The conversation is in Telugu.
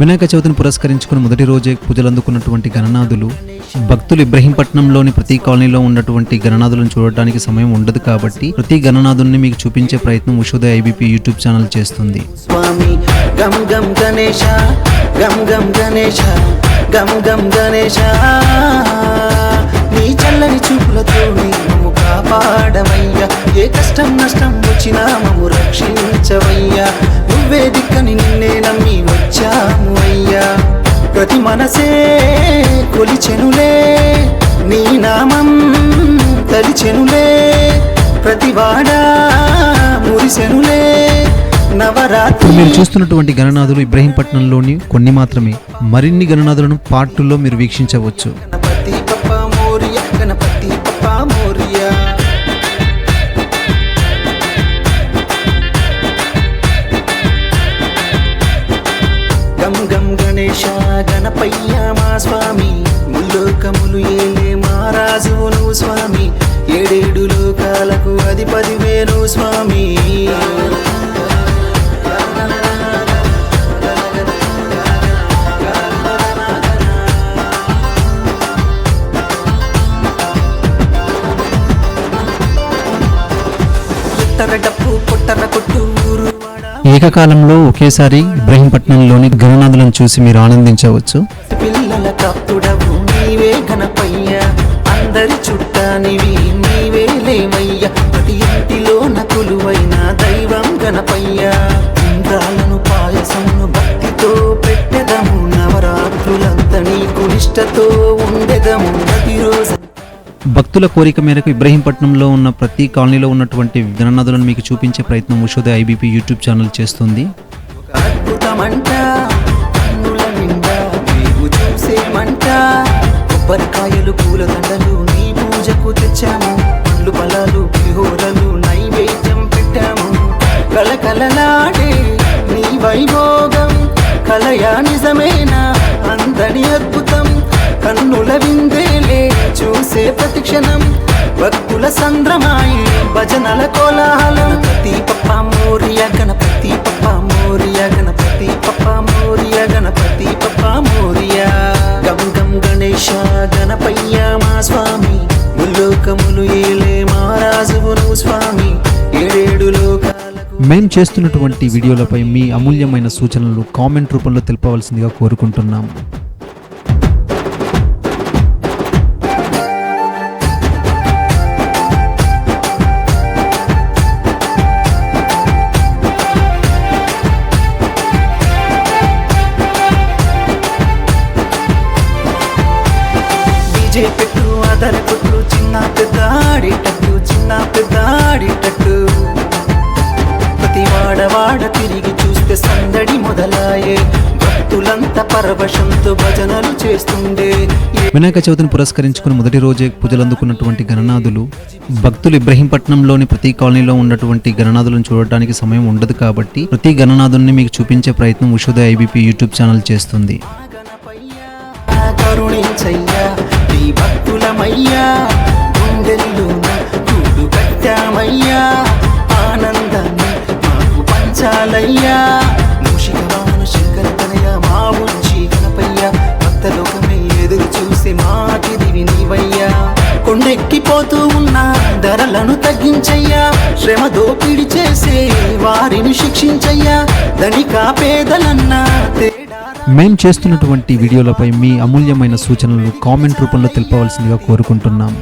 వినాయక చవితిని పురస్కరించుకుని మొదటి రోజే పూజలు అందుకున్నటువంటి గణనాథులు భక్తులు ఇబ్రహీంపట్నంలోని ప్రతి కాలనీలో ఉన్నటువంటి గణనాథులను చూడటానికి సమయం ఉండదు కాబట్టి ప్రతి గణనాథుల్ని మీకు చూపించే ప్రయత్నం ఉషోదయ ఐబీపీ యూట్యూబ్ ఛానల్ చేస్తుంది. స్వామి గం గం గం గం గం గం గణేశ నీ చల్లని చూపులతో కాపాడవయ్యా. ఏ కష్టం నష్టం వచ్చినా మము రక్షించవయ్యా. నువ్వే దిక్కని నిన్నే నమ్మి వచ్చాము అయ్యా. ప్రతి మనసే కొలిచెనులే. నీ నామం తలిచెనులే. ప్రతి వాడా మురిసెనులే. నవరాత్రి ఇప్పుడు మీరు చూస్తున్నటువంటి గణనాథులు ఇబ్రహీంపట్నంలోని కొన్ని మాత్రమే. మరిన్ని గణనాథులను పార్టుల్లో మీరు వీక్షించవచ్చు. గణపయ్య మా స్వామి? ముల్లోకములు ఏలే మా స్వామి? ఏడేడు లోకాలకు అధిపతి వేను స్వామి. ఎత్తర ఏకకాలంలో ఒకేసారి ఇబ్రహీంపట్నంలోని గణనాథులను చూసి మీరు ఆనందించవచ్చు. పిల్లల కప్పుడవు నీవే గణపయ్య అందరి చుట్టానివి నీవే లేమయ్య ప్రతి ఇంటిలో నకులువైన దైవం గణపయ్య. ఇంద్రాలను పాయసమును భక్తితో పెట్టెదము. నవరాత్రులంత నీకు నిష్టతో ఉండెదము. ప్రతిరోజు భక్తుల కోరిక మేరకు ఇబ్రహీంపట్నంలో ఉన్న ప్రతి కాలనీలో ఉన్నటువంటి గణనాథులను మీకు చూపించే ప్రయత్నం ఉషోదయ ఐబీపీ యూట్యూబ్ ఛానల్ చేస్తుంది. ఒక అద్భుతమంట కన్నుల నిండా కొబ్బరికాయలు పూల దండలు నీ పూజకు తెచ్చాము. పండ్లు ఫలాలు పులిహోరలు నైవేద్యం పెట్టాము. కలకలలాడే నీ వైభోగం కలయా నిజమేనా? అంతని అద్భుతం కన్నుల విందేలే చూసే ప్రతిక్షణం భక్తుల సంద్రమాయి భజనల కోలాహలం. దీప పప్ప మోరియా గణపతి పప్ప మోరియా గణపతి పప్ప మోరియ గణపతి పప్ప మోరియా. గం గం గణేశ గణపయ్య మా స్వామి. ముల్లోకములు ఏలే మహారాజువును స్వామి. ఏడేడు లోకాలకు మేం చేస్తున్నటువంటి వీడియోలపై మీ అమూల్యమైన సూచనలు కామెంట్ రూపంలో తెలపవలసిందిగా కోరుకుంటున్నాం. డీజే పెట్టు అదర కొట్టు చిన్న పెద్ద ఆడేటట్టు చిన్న పెద్ద ఆడేటట్టు. ప్రతి వాడవాడ తిరిగి చూస్తే సందడి మొదలాయే. భక్తులంతా పరవశంతో భజనలు చేస్తుండే. వినాయక చవితిని పురస్కరించుకుని మొదటి రోజే పూజలు అందుకున్నటువంటి గణనాథులు భక్తులు ఇబ్రహీంపట్నంలోని ప్రతి కాలనీలో ఉన్నటువంటి గణనాథులను చూడటానికి సమయం ఉండదు కాబట్టి ప్రతి గణనాథుల్ని మీకు చూపించే ప్రయత్నం ఉషోదయ ఐబీపీ యూట్యూబ్ ఛానల్ చేస్తుంది. కరుణించయ్యా. భక్తులమయ్యా గుండెల్లోన కూడు కట్టామయ్యా. ఆనందాన్ని మాకు పంచాలయ్యా. మూషికవాన శంకర తనయ మా బుజ్జి గణపయ్య భక్తలోకమే ఎదురు చూసి మా తిరివి నీవయ్యా. కొండెక్కిపోతూ ఉన్న ధరలను తగ్గించయ్యా. శ్రమ దోపిడి చేసే వారిని శిక్షించయ్యా. ధనిక పేదలన్నా మేము చేస్తున్నటువంటి వీడియోలపై మీ అమూల్యమైన సూచనలు కామెంట్ రూపంలో తెలుపవలసిందిగా కోరుకుంటున్నాం.